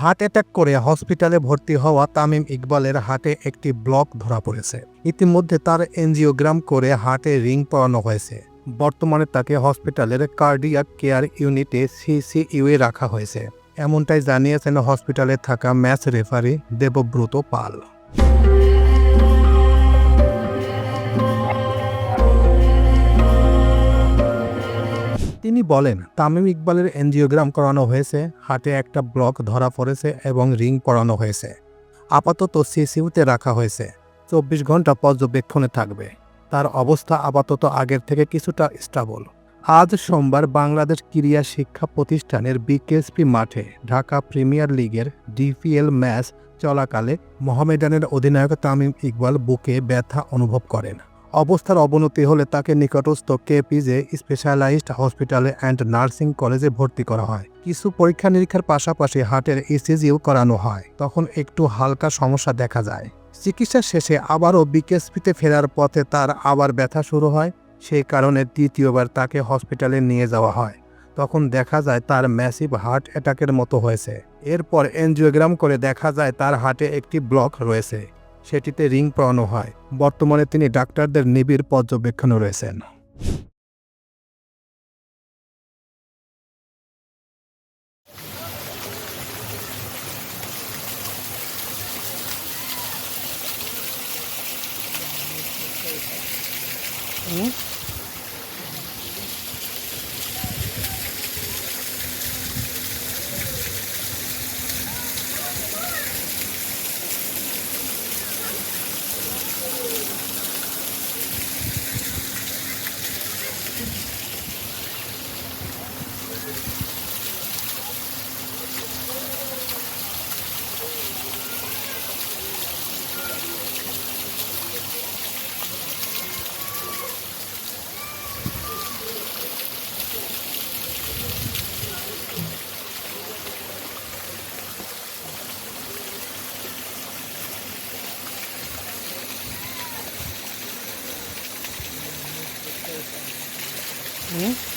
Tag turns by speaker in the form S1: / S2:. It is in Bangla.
S1: হার্ট অ্যাটাক করে হসপিটালে ভর্তি হওয়া তামিম ইকবালের হাটে একটি ব্লক ধরা পড়েছে। ইতিমধ্যে তার এনজিওগ্রাম করে হার্টে রিং পরানো হয়েছে। বর্তমানে তাকে হসপিটালের কার্ডিয়াক কেয়ার ইউনিটে সিসিইউএ রাখা হয়েছে। এমনটাই জানিয়েছেন হসপিটালে থাকা ম্যাচ রেফারি দেবব্রত পাল। তিনি বলেন, তামিম ইকবালের এনজিওগ্রাম করানো হয়েছে হার্টে একটা ব্লক ধরা পড়েছে এবং রিং পরানো হয়েছে। আপাতত সিসিউতে রাখা হয়েছে। চব্বিশ ঘণ্টা পর্যবেক্ষণে থাকবে। তার অবস্থা আপাতত আগের থেকে কিছুটা স্টাবল। আজ সোমবার বাংলাদেশ ক্রীড়া শিক্ষা প্রতিষ্ঠানের বিকেএসপি মাঠে ঢাকা প্রিমিয়ার লিগের ডিপিএল ম্যাচ চলাকালে মোহামেডানের অধিনায়ক তামিম ইকবাল বুকে ব্যথা অনুভব করেন। অবস্থার অবনতি হলে তাকে নিকটস্থ কেপিজে স্পেশালাইজড হসপিটালে অ্যান্ড নার্সিং কলেজে ভর্তি করা হয়। কিছু পরীক্ষা নিরীক্ষার পাশাপাশি হার্টের ইসিজিও করানো হয়। তখন একটু হালকা সমস্যা দেখা যায়। চিকিৎসা শেষে আবারও বিকেএসপিতে ফেরার পথে তার আবার ব্যথা শুরু হয়। সেই কারণে দ্বিতীয়বার তাকে হসপিটালে নিয়ে যাওয়া হয়। তখন দেখা যায় তার ম্যাসিভ হার্ট অ্যাটাকের মতো হয়েছে। এরপর এনজিওগ্রাম করে দেখা যায় তার হার্টে একটি ব্লক রয়েছে। সেটিতে রিং পরানো হয় বর্তমানে তিনি ডাক্তারদের নিবিড় পর্যবেক্ষণে রয়েছেন Mm-hmm. 嗯。